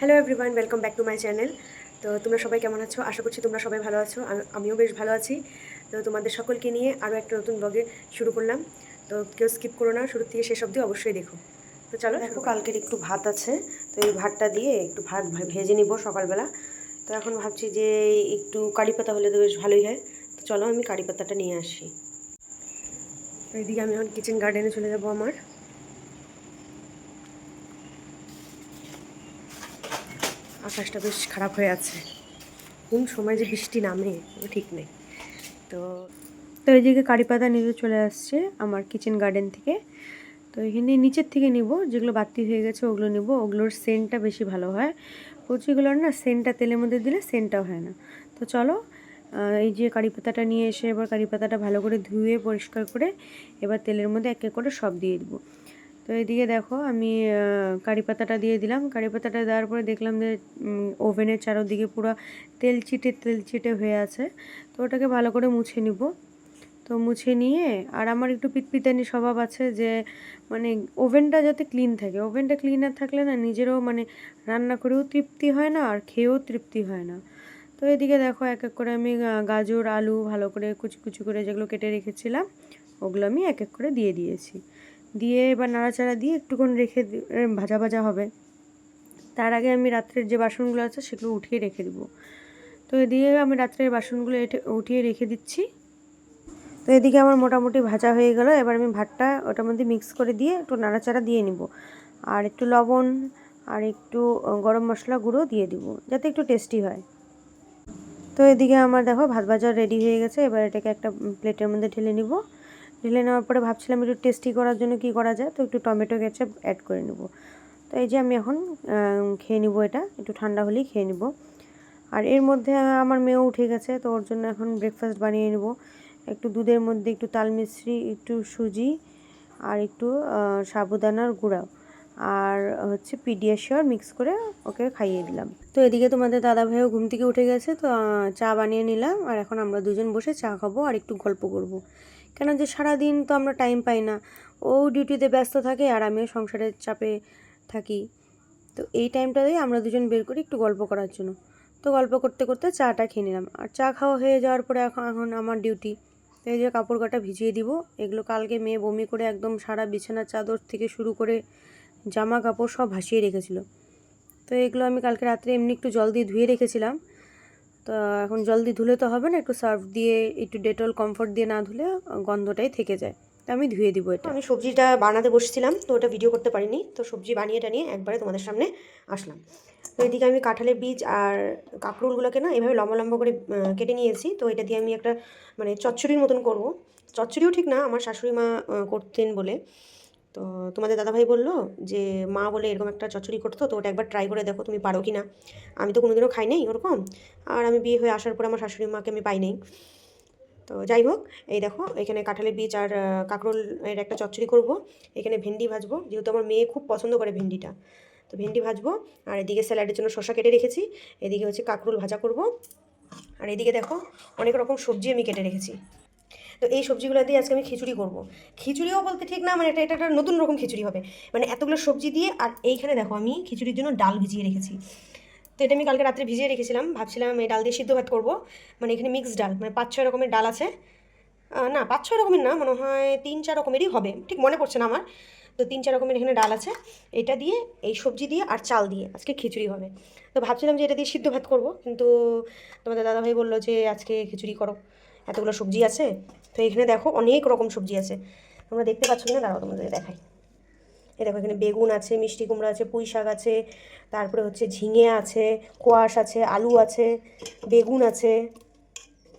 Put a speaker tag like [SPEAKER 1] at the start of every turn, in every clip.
[SPEAKER 1] Hello everyone welcome back to my channel তো তোমরা সবাই কেমন আছো? আশা করছি তোমরা সবাই ভালো আছো। আমিও বেশ ভালো আছি। তো তোমাদের সকলকে নিয়ে আরও একটা নতুন ব্লগে শুরু করলাম। তো কেউ স্কিপ করো না শুরু থেকে শেষ অবধি অবশ্যই দেখো। তো চলো দেখো কালকের একটু ভাত আছে। তো এই ভাতটা দিয়ে একটু ভাত ভেজে নিব সকালবেলা। তো এখন ভাবছি যে একটু কারি পাতা হলে তো বেশ ভালোই হয়। তো চলো আমি কারি পাতাটা নিয়ে আসি। তো এইদিকে আমি এখন কিচেন গার্ডেনে চলে যাব আমার। আকাশটা বেশ খারাপ হয়ে আছে। কোন সময় যে বৃষ্টি নামে ঠিক নেই। তো তো এইদিকে কারি পাতা নিতে চলে আসছে আমার কিচেন গার্ডেন থেকে। তো এখানে নিচের থেকে নিব, যেগুলো বাতি হয়ে গেছে ওগুলো নিব। ওগুলোর সেন্টটা বেশি ভালো হয়। কচিগুলোর না সেন্টটা তেলের মধ্যে দিলে সেন্টটা হয় না। তো চলো এই যে কারি পাতাটা নিয়ে এসে এবার কারি পাতাটা ভালো করে ধুয়ে পরিষ্কার করে এবার তেলের মধ্যে এক এক করে সব দিয়ে দেবো। তো এদিকে দেখো আমি কারি পাতাটা দিয়ে দিলাম। কারি পাতাটা দেওয়ার পরে দেখলাম যে ওভেনের চারোদিকে পুরো তেল চিটে তেল চিটে হয়ে আছে। তো ওটাকে ভালো করে মুছে নিব। তো মুছে নিয়ে, আর আমার একটু পিতপিতানি স্বভাব আছে যে মানে ওভেনটা যাতে ক্লিন থাকে। ওভেনটা ক্লিনার থাকলে না নিজেরও মানে রান্না করেও তৃপ্তি হয় না আর খেয়েও তৃপ্তি হয় না। তো এদিকে দেখো এক এক করে আমি গাজর, আলু ভালো করে কুচি কুচি করে যেগুলো কেটে রেখেছিলাম, ওগুলো আমি এক এক করে দিয়ে দিয়েছি। দিয়ে এবার নাড়াচাড়া দিয়ে একটুক্ষণ রেখে ভাজা ভাজা হবে। তার আগে আমি রাত্রের যে বাসনগুলো আছে সেগুলো উঠিয়ে রেখে দিব। তো এদিকে আমি রাত্রের বাসনগুলো উঠিয়ে রেখে দিচ্ছি। তো এদিকে আমার মোটামুটি ভাজা হয়ে গেল। এবার আমি ভাতটা ওটার মধ্যে মিক্স করে দিয়ে একটু নাড়াচাড়া দিয়ে নিব। আর একটু লবণ আর একটু গরম মশলা গুঁড়ো দিয়ে দিব, যাতে একটু টেস্টি হয়। তো এদিকে আমার দেখো ভাত ভাজা রেডি হয়ে গেছে। এবার এটাকে একটা প্লেটের মধ্যে ঢেলে নিব। ঢেলে নেওয়ার পরে ভাবছিলাম একটু টেস্টি করার জন্য কি করা যায়, তো একটু টমেটো কেচাপ অ্যাড করে নেব। তো এই যে আমি এখন খেয়ে নিব এটা, একটু ঠান্ডা হলেই খেয়ে নিব। আর এর মধ্যে আমার মেয়েও উঠে গেছে, তো ওর জন্য এখন ব্রেকফাস্ট বানিয়ে নেব। একটু দুধের মধ্যে একটু তাল মিশ্রি একটু সুজি আর একটু সাবুদানার গুঁড়া আর হচ্ছে পিডিয়াশিওর মিক্স করে ওকে খাইয়ে দিলাম। তো এদিকে তোমাদের দাদা ভাইও ঘুম থেকে উঠে গেছে, তো চা বানিয়ে নিলাম। আর এখন আমরা দুজন বসে চা খাব আর একটু গল্প করব। কেন যে সারা দিন তো আমরা টাইম পাই না। ও ডিউটিতে ব্যস্ত থাকে আর আমিও সংসারের চাপে থাকি। তো এই টাইমটাতেই আমরা দুজন বের করি একটু গল্প করার জন্য। তো গল্প করতে করতে চাটা খেয়ে নিলাম। আর চা খাওয়া হয়ে যাওয়ার পরে এখন এখন আমার ডিউটি এই যে কাপড় কাটা ভিজিয়ে দিব। এগুলো কালকে মেয়ে বমি করে একদম সারা বিছানার চাদর থেকে শুরু করে জামা কাপড় সব ভাসিয়ে রেখেছিল। তো এগুলো আমি কালকে রাত্রে এমনি একটু জল দিয়ে ধুয়ে রেখেছিলাম। তো এখন জল দিয়ে ধুলে তো হবে না, একটু সার্ফ দিয়ে, একটু ডেটল কমফর্ট দিয়ে না ধুলে গন্ধটাই থেকে যায়। তো আমি ধুয়ে দিব এটা। আমি সবজিটা বানাতে বসেছিলাম, তো ওটা ভিডিও করতে পারিনি, তো সবজি বানিয়ে টানিয়ে একবারে তোমাদের সামনে আসলাম। তো এদিকে আমি কাঁঠালের বীজ আর কাঁকরোলগুলোকে না এভাবে লম্বা লম্বা করে কেটে নিয়েছি, তো এটা দিয়ে আমি একটা মানে চচ্চড়ির মতন করব। চচ্চড়িও ঠিক না, আমার শাশুড়ি মা করতেন বলে। তো তোমাদের দাদাভাই বলল যে, মা বলে এরকম একটা চচ্চড়ি করতো, তো ওটা একবার ট্রাই করে দেখো, তুমি পারো কি না আমি তো কোনোদিনও খাই নাই ওরকম, আর আমি বিয়ে হয়ে আসার পর আমার শাশুড়ি মাকে আমি পাই নাই। তো যাই হোক, এই দেখো, এখানে কাঁঠালের বীজ আর কাঁকরোল এর একটা চচ্চড়ি করব। এখানে ভেন্ডি ভাজবো, যেহেতু আমার মেয়ে খুব পছন্দ করে ভেন্ডিটা। তো ভেন্ডি ভাজবো, আর এদিকে স্যালাডের জন্য শসা কেটে রেখেছি, এদিকে হচ্ছে কাঁকরোল ভাজা করব। আর এদিকে দেখো, অনেক রকম সবজি আমি কেটে রেখেছি। তো এই সবজিগুলো দিয়ে আজকে আমি খিচুড়ি করব। খিচুড়িও বলতে ঠিক না মানে এটা এটা একটা নতুন রকম খিচুড়ি হবে। মানে এতগুলো সবজি দিয়ে, আর এইখানে দেখো আমি খিচুড়ির জন্য ডাল ভিজিয়ে রেখেছি। তো এটা আমি কালকে রাত্রে ভিজিয়ে রেখেছিলাম, ভাবছিলাম এই ডাল দিয়ে সিদ্ধ ভাত করব। মানে এখানে মিক্স ডাল মানে পাঁচ, ছয় রকমের ডাল আছে। না, পাঁচ, ছয় রকমের না, মনে হয় তিন, চার রকমেরই হবে, ঠিক মনে পড়ছে না আমার। তো তিন, চার রকমের এখানে ডাল আছে। এটা দিয়ে, এই সবজি দিয়ে আর চাল দিয়ে আজকে খিচুড়ি হবে। তো ভাবছিলাম যে এটা দিয়ে সিদ্ধ ভাত করব, কিন্তু তোমাদের দাদাভাই বলল যে আজকে খিচুড়ি করো। এতগুলো সবজি আছে? তো এখানে দেখো অনেক রকম সবজি আছে। তোমরা দেখতে পাচ্ছ না দাঁড়াও তোমাদের দেখাই। এই দেখো, এখানে বেগুন আছে, মিষ্টি কুমড়া আছে, পুঁই শাক আছে, তারপরে হচ্ছে ঝিঙে আছে, কোয়াশ আছে, আলু আছে, বেগুন আছে।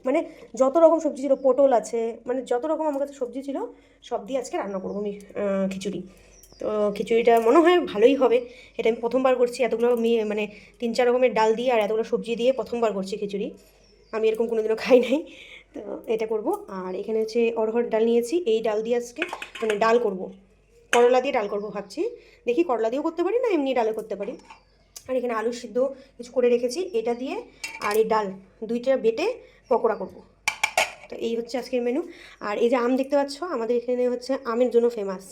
[SPEAKER 1] মানে যত রকম সবজি ছিল, পটল আছে মানে যত রকম আমার কাছে সবজি ছিল, সব দিয়ে আজকে রান্না করব আমি খিচুড়ি। তো খিচুড়িটা মনে হয় ভালোই হবে। এটা আমি প্রথমবার করছি, এতগুলো মানে তিন চার রকমের ডাল দিয়ে আর এতগুলো সবজি দিয়ে প্রথমবার করছি খিচুড়ি। আমি এরকম কোনোদিনও খাই নাই। এটা করব। আর এখানে হচ্ছে অরহর ডাল নিয়েছি। এই ডাল দিয়ে আজকে মানে ডাল করব। করলা দিয়ে ডাল করব ভাবছি। দেখি করলা দিয়েও করতে পারি না এমনি ডালে করতে পারি। আর এখানে আলু সিদ্ধ কিছু করে রেখেছি। এটা দিয়ে আর এই ডাল দুইটা বেটে পকোড়া করব। তো এই হচ্ছে আজকের মেনু আর এই যে আম দেখতে পাচ্ছ, আমাদের এখানে হচ্ছে আমের জন্য ফেমাস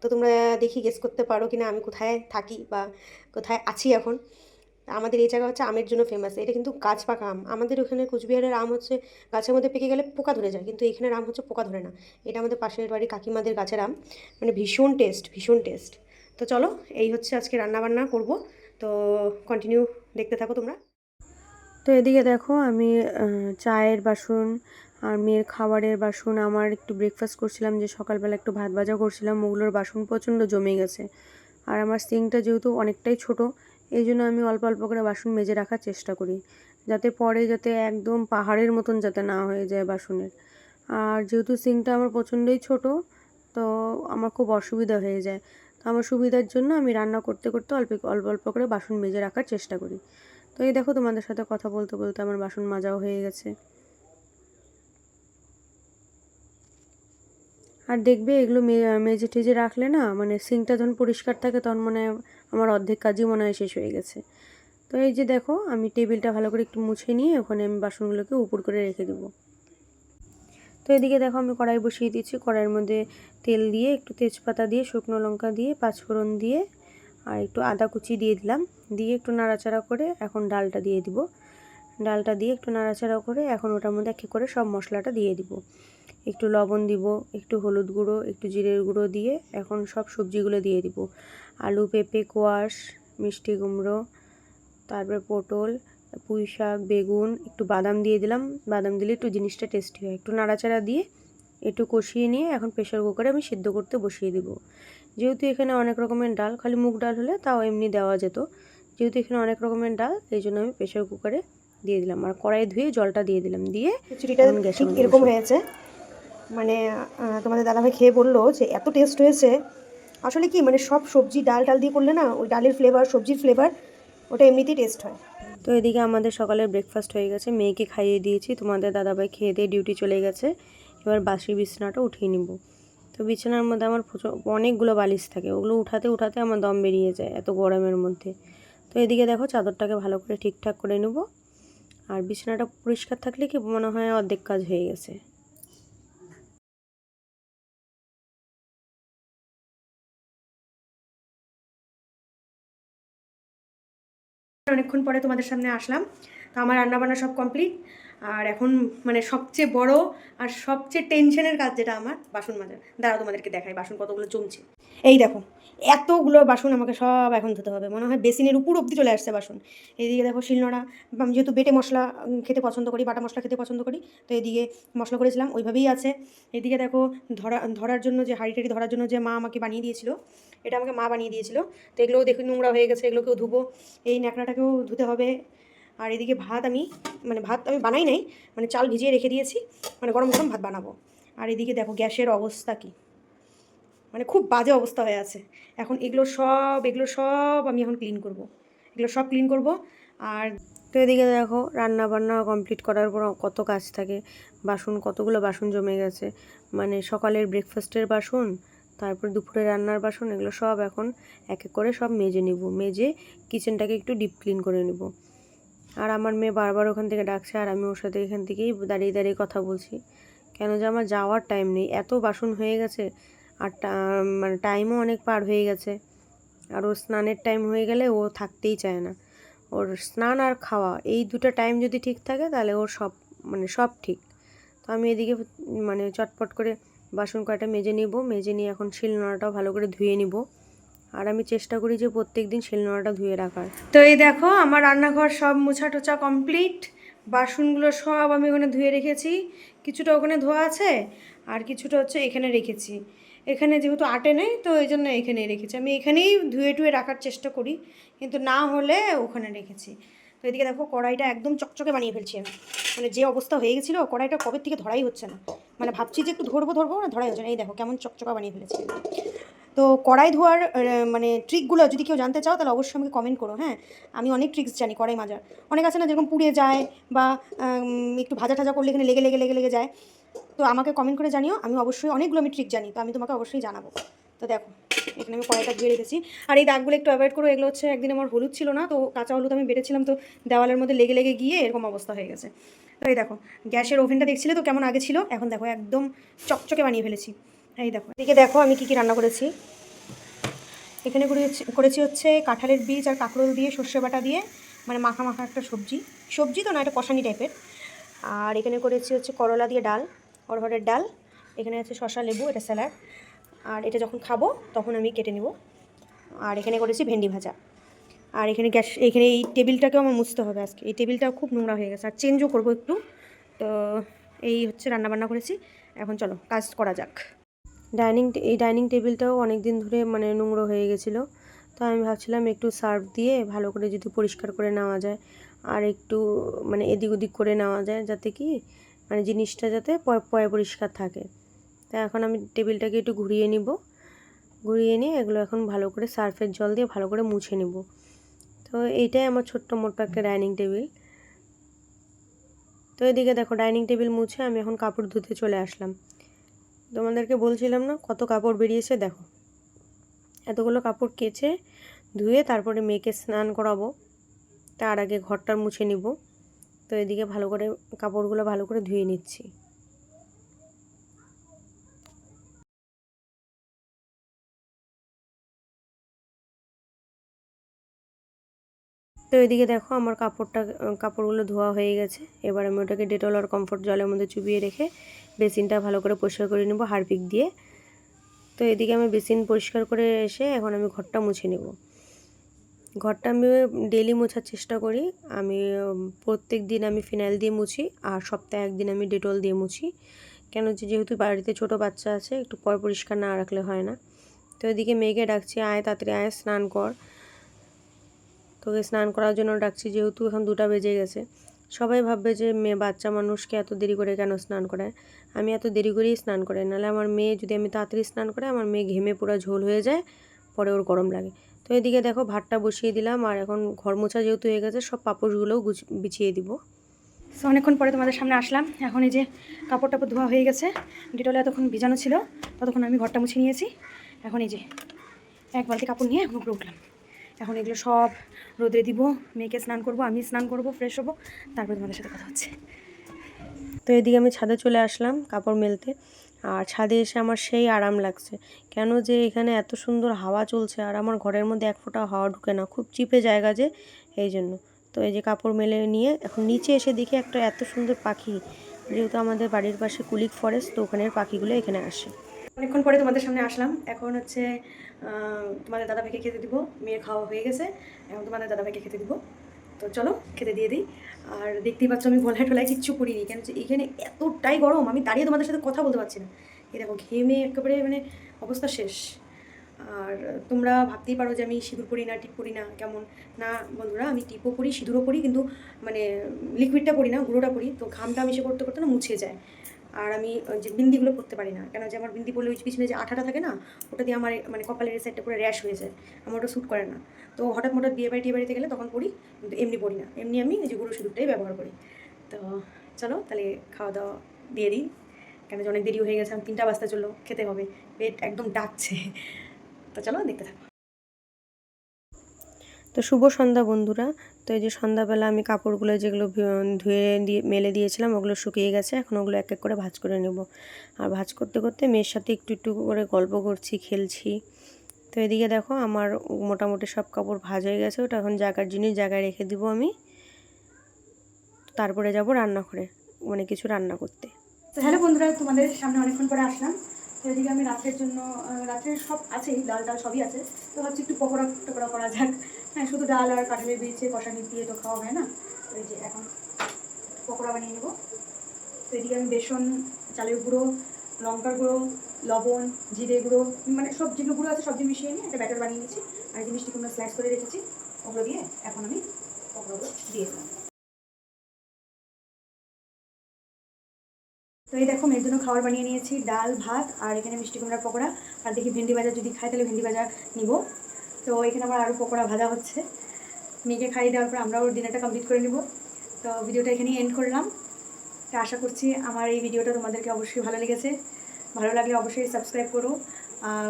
[SPEAKER 1] তো তোমরা দেখি গেস করতে পারো কিনা আমি কোথায় থাকি বা কোথায় আছি এখন। আমাদের এই জায়গা হচ্ছে আমের জন্য ফেমাস এটা কিন্তু গাছ পাকা আম। আমাদের ওখানে কুচবিহারের আম হচ্ছে গাছের মধ্যে পেকে গেলে পোকা ধরে যায়, কিন্তু এখানের আম হচ্ছে পোকা ধরে না। এটা আমাদের পাশের বাড়ি কাকিমাদের গাছের আম। মানে ভীষণ টেস্ট ভীষণ টেস্ট তো চলো, এই হচ্ছে আজকে রান্নাবান্না করব। তো কন্টিনিউ দেখতে থাকো তোমরা। তো এদিকে দেখো, আমি চায়ের বাসন আর মেয়ের খাবারের বাসন আমার একটু ব্রেকফাস্ট করছিলাম, যে সকালবেলা একটু ভাত ভাজা করছিলাম। ওগুলোর বাসন প্রচণ্ড জমে গেছে। আর আমার সিঙ্কটা যেহেতু অনেকটাই ছোট এই জন্য আমি অল্প অল্প করে বাসন মেজে রাখার চেষ্টা করি, যাতে পরে যাতে একদম পাহাড়ের মতন যাতে না হয়ে যায় বাসনের। আর যেহেতু সিঙ্কটা আমার প্রচণ্ডই ছোট, তো আমার খুব অসুবিধা হয়ে যায়। তো আমার সুবিধার জন্য আমি রান্না করতে করতে অল্প অল্প অল্প করে বাসন মেজে রাখার চেষ্টা করি। তো এই দেখো তোমাদের সাথে কথা বলতে বলতে আমার বাসন মাজাও হয়ে গেছে। আর দেখবে এগুলো মেজে টেজে রাখলে না মানে সিঙ্কটা যখন পরিষ্কার থাকে তখন মনে আমার অর্ধেক কাজই মনে হয় শেষ হয়ে গেছে। তো এই যে দেখো, আমি টেবিলটা ভালো করে একটু মুছে নিয়ে ওখানে আমি বাসনগুলোকে উপর করে রেখে দেবো। তো এদিকে দেখো, আমি কড়াই বসিয়ে দিচ্ছি কড়াইয়ের মধ্যে তেল দিয়ে, একটু তেজপাতা দিয়ে, শুকনো লঙ্কা দিয়ে, পাঁচফোড়ন দিয়ে, আর একটু আদা কুচি দিয়ে দিলাম। দিয়ে একটু নাড়াচাড়া করে এখন ডালটা দিয়ে দিব। ডালটা দিয়ে একটু নাড়াচাড়া করে এখন ওটার মধ্যে এক করে সব মশলাটা দিয়ে দিব। একটু লবণ দিব, একটু হলুদ গুঁড়ো, একটু জিরের গুঁড়ো দিয়ে এখন সব সবজিগুলো দিয়ে দিব। আলু পেঁপে কোয়াশ মিষ্টি কুমড়ো তারপর পটল পুঁই শাক বেগুন একটু বাদাম দিয়ে দিলাম। বাদাম দিলে একটু জিনিসটা টেস্টি হয়। একটু নাড়াচাড়া দিয়ে একটু কষিয়ে নিয়ে এখন প্রেশার কুকারে আমি সিদ্ধ করতে বসিয়ে দেবো। যেহেতু এখানে অনেক রকমের ডাল খালি মুগ ডাল হলে তাও এমনি দেওয়া যেত। যেহেতু এখানে অনেক রকমের ডাল এই জন্য আমি প্রেশার কুকারে দিয়ে দিলাম। আর কড়াই ধুয়ে জলটা দিয়ে দিলাম। দিয়ে
[SPEAKER 2] খিচুড়িটা ঠিক এরকম হয়েছে। মানে তোমাদের দাদাভাই খেয়ে বলল যে এত টেস্ট হয়েছে। আসলে কি মানে সব সবজি ডাল ডাল দিয়ে করলে না, ওই ডালের ফ্লেভার সবজির ফ্লেভার ওটা এমনিতেই টেস্ট হয়।
[SPEAKER 1] তো এদিকে আমাদের সকালের ব্রেকফাস্ট হয়ে গেছে, মেয়েকে খাইয়ে দিয়েছি, তোমাদের দাদাভাই খেয়ে দিয়ে ডিউটি চলে গেছে। এবার বাসি বিছানাটা উঠিয়ে নিব। তো বিছানার মধ্যে আমার অনেকগুলো বালিশ থাকে, ওগুলো উঠাতে উঠাতে আমার দম বেরিয়ে যায় এত গরমের মধ্যে। তো এদিকে দেখো চাদরটাকে ভালো করে ঠিকঠাক করে নেব, আর বিছানাটা পরিষ্কার থাকলে কি মনে হয় অর্ধেক কাজ হয়ে গেছে।
[SPEAKER 2] অনেকক্ষণ পরে তোমাদের সামনে আসলাম। তো আমার রান্নাবান্না সব কমপ্লিট আর এখন মানে সবচেয়ে বড় আর সবচেয়ে টেনশনের কাজ যেটা আমার, বাসন মাজা। দাঁড়াও তোমাদেরকে দেখাই, বাসন কতগুলো জমছে। এই দেখো এতগুলো বাসন আমাকে সব এখন ধুতে হবে। মনে হয় বেসিনের উপর অব্দি চলে আসছে বাসন। এইদিকে দেখো শিলনোড়া, আমি যেহেতু বেটে মশলা খেতে পছন্দ করি, বাটা মশলা খেতে পছন্দ করি, তো এদিকে মশলা করেছিলাম, ওইভাবেই আছে। এদিকে দেখো ধরা, ধরার জন্য যে, হাড়ি টাড়ি ধরার জন্য যে মা আমাকে বানিয়ে দিয়েছিল, এটা আমাকে মা বানিয়ে দিয়েছিল। তো এগুলোও দেখি নোংরা হয়ে গেছে, এগুলোকেও ধুবো। এই ন্যাকড়াটাকেও ধুতে হবে। আর এদিকে ভাত আমি মানে ভাত আমি বানাই নাই মানে চাল ভিজিয়ে রেখে দিয়েছি মানে গরম গরম ভাত বানাবো। আর এদিকে দেখো গ্যাসের অবস্থা কি। মানে খুব বাজে অবস্থা হয়ে আছে। এখন এগুলো সব এগুলো সব আমি এখন ক্লিন করব। এগুলো সব ক্লিন করব। আর
[SPEAKER 1] তো এদিকে দেখো রান্না বান্না কমপ্লিট করার পর কত কাজ থাকে। বাসন, কতগুলো বাসন জমে গেছে। মানে সকালের ব্রেকফাস্টের বাসন, তারপর দুপুরে রান্নার বাসন, এগুলো সব এখন এক এক করে সব মেজে নিব। মেজে কিচেনটাকে একটু ডিপ ক্লিন করে নেব। আর আমার মেয়ে বারবার ওখান থেকে ডাকছে, আর আমি ওর সাথে এখান থেকেই দাঁড়িয়ে দাঁড়িয়ে কথা বলছি। কেন যে আমার যাওয়ার টাইম নেই। এত বাসন হয়ে গেছে আর মানে টাইমও অনেক পার হয়ে গেছে। আর ও স্নানের টাইম হয়ে গেলে ও থাকতেই চায় না। ওর স্নান আর খাওয়া, এই দুটো টাইম যদি ঠিক থাকে, তাহলে ওর সব মানে সব ঠিক। তো আমি এদিকে মানে চটপট করে বাসন কয়টা মেজে নিব, মেজে নিয়ে এখন শিলনোড়াটাও ভালো করে ধুয়ে নিব। আর আমি চেষ্টা করি যে প্রত্যেক দিন শিলনোড়াটা ধুয়ে রাখার।
[SPEAKER 2] তো এই দেখো, আমার রান্নাঘর সব মোছা টোছা কমপ্লিট বাসনগুলো সব আমি ওখানে ধুয়ে রেখেছি। কিছুটা ওখানে ধোয়া আছে, আর কিছুটা হচ্ছে এখানে রেখেছি। এখানে যেহেতু আটে নেই, তো এই জন্য এখানেই রেখেছি। আমি এখানেই ধুয়ে টুয়ে রাখার চেষ্টা করি, কিন্তু না হলে ওখানে রেখেছি। তো এদিকে দেখো, কড়াইটা একদম চকচকে বানিয়ে ফেলছি আমি। মানে যে অবস্থা হয়ে গেছিল, কড়াইটা কবে থেকে ধরাই হচ্ছে না। মানে ভাবছি যে একটু ধরবো ধরবো, না ধরাই হচ্ছে না। এই দেখো, কেমন চকচকা বানিয়ে ফেলেছি তো কড়াই ধোয়ার মানে ট্রিকগুলো যদি কেউ জানতে চাও, তাহলে অবশ্যই আমাকে কমেন্ট করো হ্যাঁ? আমি অনেক ট্রিক্স জানি কড়াই মাজার। অনেক আছে না, যেরকম পুড়ে যায় বা একটু ভাজা টাজা করলে এখানে লেগে লেগে লেগে লেগে যায়। তো আমাকে কমেন্ট করে জানিও, আমি অবশ্যই অনেকগুলো আমি ট্রিক জানি, তো আমি তোমাকে অবশ্যই জানাব। তো দেখো, এখানে আমি কড়াইটা ধুয়ে রেখেছি। আর এই দাগগুলো একটু অ্যাভয়েড করো, এগুলো হচ্ছে একদিন আমার হলুদ ছিল না, তো কাঁচা হলুদ আমি বেটেছিলাম, তো দেওয়ালের মধ্যে লেগে লেগে গিয়ে এরকম অবস্থা হয়ে গেছে। তো এই দেখো, গ্যাসের ওভেনটা দেখছিলে তো কেমন আগে ছিল? এখন দেখো, একদম চকচকে বানিয়ে ফেলেছি। এই দেখো, এদিকে দেখো আমি কী কী রান্না করেছি। এখানে করেছি করেছি হচ্ছে কাঁঠালের বীজ আর কাঁকরোল দিয়ে সর্ষে বাটা দিয়ে মানে মাখা মাখা একটা সবজি। সবজি তো না, এটা কষানি টাইপের আর এখানে করেছি হচ্ছে করলা দিয়ে ডাল অরহরের ডাল। এখানে আছে শশা লেবু, এটা স্যালাড। আর এটা যখন খাব, তখন আমি কেটে নেব। আর এখানে করেছি ভেন্ডি ভাজা। আর এখানে গ্যাস, এখানে এই টেবিলটাকেও আমার মুছতে হবে আজকে। এই টেবিলটাও খুব নোংরা হয়ে গেছে। আর চেঞ্জও করব একটু। তো এই হচ্ছে রান্নাবান্না করেছি। এখন চলো, কাজ করা যাক। ডাইনিং এই ডাইনিং টেবিলটাও অনেক দিন ধরে মানে নোংরা হয়ে গেছিল। তো আমি ভাবছিলাম একটু সার্ফ দিয়ে ভালো করে যদি পরিষ্কার করে নেওয়া যায়। আর একটু মানে এদিক ওদিক করে নেওয়া যায় যাতে কি মানে জিনিসটা যাতে পয় পরিষ্কার থাকে। তা এখন আমি টেবিলটাকে একটু ঘুরিয়ে নিব। ঘুরিয়ে নিয়ে এগুলো এখন ভালো করে সার্ফের জল দিয়ে ভালো করে মুছে নিব। তো এইটাই আমার ছোট্ট মোটো একটা ডাইনিং টেবিল। তো এদিকে দেখো ডাইনিং টেবিল মুছে আমি এখন কাপড় ধুতে চলে আসলাম। তোমাদেরকে বলছিলাম না কত কাপড় বেরিয়েছে দেখো। এতগুলো কাপড় কেচে ধুয়ে তারপরে মেয়েকে স্নান করাবো। তার আগে ঘরটা মুছে নিব। তো এদিকে ভালো করে কাপড়গুলো ভালো করে ধুয়ে নিচ্ছি। তো এদিকে দেখো আমার কাপড়টা, কাপড়গুলো ধোয়া হয়ে গেছে। এবার আমি ওটাকে ডেটল আর কমফোর্ট জলের মধ্যে চুবিয়ে রেখে বেসিনটা ভালো করে পরিষ্কার করে নেব হারপিক দিয়ে। তো এদিকে আমি বেসিন পরিষ্কার করে এসে এখন আমি ঘরটা মুছে নেব। ঘরটা আমি ডেলি মোছার চেষ্টা করি। আমি প্রত্যেক দিন আমি ফিনাইল দিয়ে মুছি আর সপ্তাহে একদিন আমি ডেটল দিয়ে মুছি। কেন যে যেহেতু বাড়িতে ছোট বাচ্চা আছে, একটু পর পরিষ্কার না রাখলে হয় না। তো এদিকে মেয়েকে ডাকছি, আয় তাড়াতাড়ি আয়, স্নান কর। তোকে স্নান করার জন্য ডাকছি, যেহেতু এখন দুটা বেজে গেছে। সবাই ভাববে যে মেয়ে বাচ্চা মানুষকে এত দেরি করে কেন স্নান করায়? আমি এত দেরি করেই স্নান করাই। নাহলে আমার মেয়ে যদি আমি তাড়াতাড়ি স্নান করে আমার মেয়ে ঘেমে পুরো ঝোল হয়ে যায়, পরে ওর গরম লাগে। তো এদিকে দেখো ভাতটা বসিয়ে দিলাম আর এখন ঘর মোছা যেহেতু হয়ে গেছে সব পাপড়গুলোও গুছ বিছিয়ে দিব। সো অনেকক্ষণ পরে তোমাদের সামনে আসলাম। এখন এই যে কাপড় টাপড় ধোয়া হয়ে গেছে ডিটলে এতক্ষণ ভিজানো ছিল ততক্ষণ আমি ঘরটা মুছে নিয়েছি। এখন এই যে এক বালতি কাপড় নিয়ে এখন উপরে উঠলাম। এখন এগুলো সব রোদে দিব মেয়েকে স্নান করব আমি স্নান করব ফ্রেশ হব তারপরে তোমাদের সাথে কথা হচ্ছে। তো এদিকে আমি ছাদে চলে আসলাম কাপড় মেলতে। আর ছাদে এসে আমার সেই আরাম লাগছে। কেন যে এখানে এত সুন্দর হাওয়া চলছে আর আমার ঘরের মধ্যে এক ফোঁটা হাওয়া ঢুকে না, খুব চিপে জায়গা যে, এই জন্য। তো এই যে কাপড় মেলে নিয়ে এখন নিচে এসে দেখি একটা এত সুন্দর পাখি, যেহেতু আমাদের বাড়ির পাশে কুলিক ফরেস্ট তো ওখানের পাখিগুলো এখানে আসে। অনেকক্ষণ পরে তোমাদের সামনে আসলাম। এখন হচ্ছে তোমাদের দাদা ভাইকে খেতে দিব। মেয়ের খাওয়া হয়ে গেছে। এখন তোমাদের দাদা ভাইকে খেতে দিব। তো চলো খেতে দিয়ে দিই। আর দেখতেই পাচ্ছ আমি গলায় টলায় কিচ্ছু করিনি কেন এখানে এতটাই গরম, আমি দাঁড়িয়ে তোমাদের সাথে কথা বলতে পারছি না। দেখো, ঘেমে একেবারে মানে অবস্থা শেষ। আর তোমরা ভাবতেই পারো যে আমি সিঁদুর পরি না, টিপ পরি না, কেমন? না বন্ধুরা, আমি টিপও পরি, সিঁদুরও পরি, কিন্তু মানে লিকুইডটা পরি না, গুঁড়োটা পরি, তো ঘামটা আমি সে করতে করতে না মুছে যায়। আর আমি যে বিন্দিগুলো পরতে পারি না। কেন যে আমার বিন্দি পরলে ওই পিছনে যে আঠাটা থাকে না, ওটা দিয়ে আমার মানে কপালের সাইডটা পুরো র্যাশ হয়ে যায়। আমার ওটা শ্যুট করে না। তো হঠাৎ হঠাৎ বিয়ে বাড়ি টিয়ে বাড়িতে গেলে তখন পড়ি, কিন্তু এমনি পড়ি না। এমনি আমি যে গুঁড়ো সিঁদুরটাই ব্যবহার করি। তো চলো, তাহলে খাওয়া দাওয়া দিয়ে দিই। কেন যে অনেক দেরি হয়ে গেছে আমি তিনটা বাজতে চলল, খেতে হবে। পেট একদম ডাকছে। তো চলো, দেখতে থাকো। তো শুভ সন্ধ্যা বন্ধুরা। তো এই যে সন্ধ্যাবেলা আমি কাপড়গুলো যেগুলো ধুয়ে দিয়ে মেলে দিয়েছিলাম, ওগুলো শুকিয়ে গেছে। এখন ওগুলো এক এক করে ভাজ করে নেব। আর ভাজ করতে করতে মেয়ের সাথে একটু একটু করে গল্প করছি, খেলছি। তো এদিকে দেখো আমার মোটামুটি সব কাপড় ভাঁজ হয়ে গেছে। ওটা এখন জায়গার জিনিস, জায়গায় রেখে দিব আমি। তারপরে যাব রান্না করে মানে কিছু রান্না করতে। হ্যালো বন্ধুরা, তোমাদের সামনে অনেকক্ষণ পরে আসলাম। এদিকে আমি রাত্রের জন্য আহ, রাত্রের সব আছেই ডাল ডাল সবই আছে। তো ভাবছি একটু পকোড়া টকোড়া করা যাক। হ্যাঁ শুধু ডাল আর কাঁঠালের বীজে কষানি দিয়ে তো খাওয়া হয় না। ওই যে এখন পকোড়া বানিয়ে নেব। তো এদিকে আমি বেসন চালের গুঁড়ো লঙ্কার গুঁড়ো লবণ জিরে গুঁড়ো মানে সব যেগুলো গুঁড়ো আছে সবজি মিশিয়ে নিয়ে একটা ব্যাটার বানিয়ে নিয়েছি আর এই মিষ্টি কুমড়া স্লাইস করে রেখেছি ওগুলো দিয়ে এখন আমি পকোড়াগুলো দিয়ে দিলাম। তো এই দেখো, মেয়ের জন্য খাবার বানিয়ে নিয়েছি, ডাল, ভাত, আর এখানে মিষ্টি কুমড়ার পকোড়া। আর দেখি ভেন্ডি ভাজা যদি খাই, তাহলে ভেন্ডি ভাজা নিব। তো এখানে আমার আরও পকোড়া ভাজা হচ্ছে। মেয়েকে খাইয়ে দেওয়ার পর আমরাও ডিনারটা কমপ্লিট করে নিব। তো ভিডিওটা এখানেই এন্ড করলাম। তো আশা করছি আমার এই ভিডিওটা তোমাদেরকে অবশ্যই ভালো লেগেছে। ভালো লাগলে অবশ্যই সাবস্ক্রাইব করো।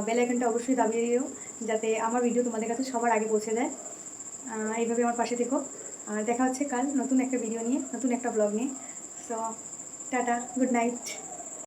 [SPEAKER 2] বেল আইকনটা অবশ্যই দাবিয়ে দিও, যাতে আমার ভিডিও তোমাদের কাছে সবার আগে পৌঁছে যায়। এইভাবে আমার পাশে থেকো। আর দেখা হচ্ছে কাল নতুন একটা ভিডিও নিয়ে, নতুন একটা ব্লগ নিয়ে। So tata good night